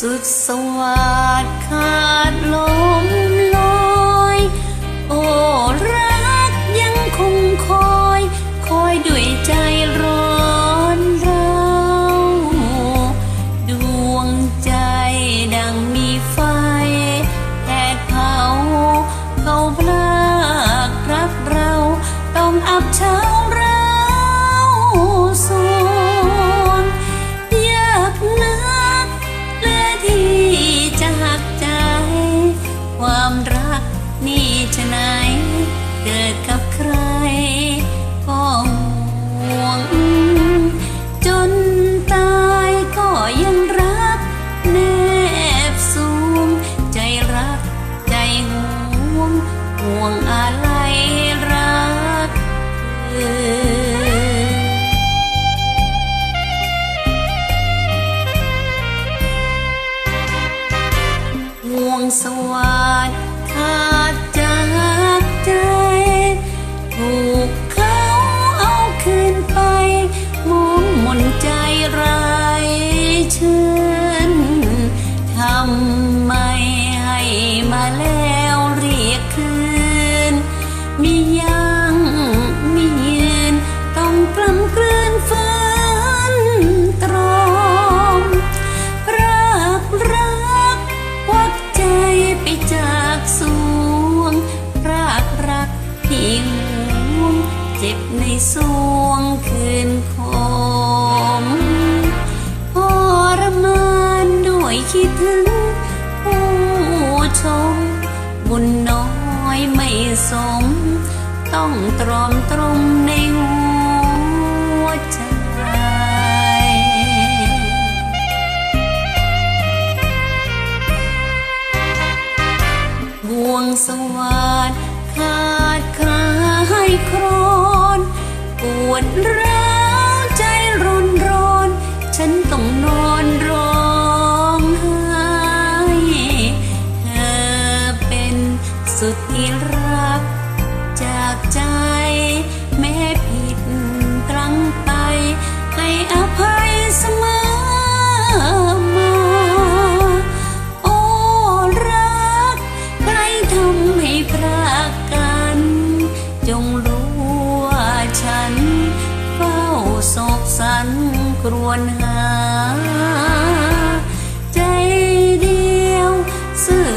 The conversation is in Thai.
สุดสวัสดิ์ขาดลม ห่วงอะไรรักเธอห่วงสวรรค์ บในสวงคืนคมพอรมานด้วยคิดถึงผู้ชม บุญน้อยไม่สม ต้องตรอมตรมในหัวใจบ่วงสวัสดขาดคายครอน ปวดร้าวใจร้อนร้อนฉันต้องนอนร้องไห้เธอเป็นสุดที่รัก จากใจแม้ผิดตรังไป ให้อภัยเสมอมาโอ้รัก ใครทำให้พรากกัน จงรู้ ศกสันกรวนหา ใจเดียว ซื่อ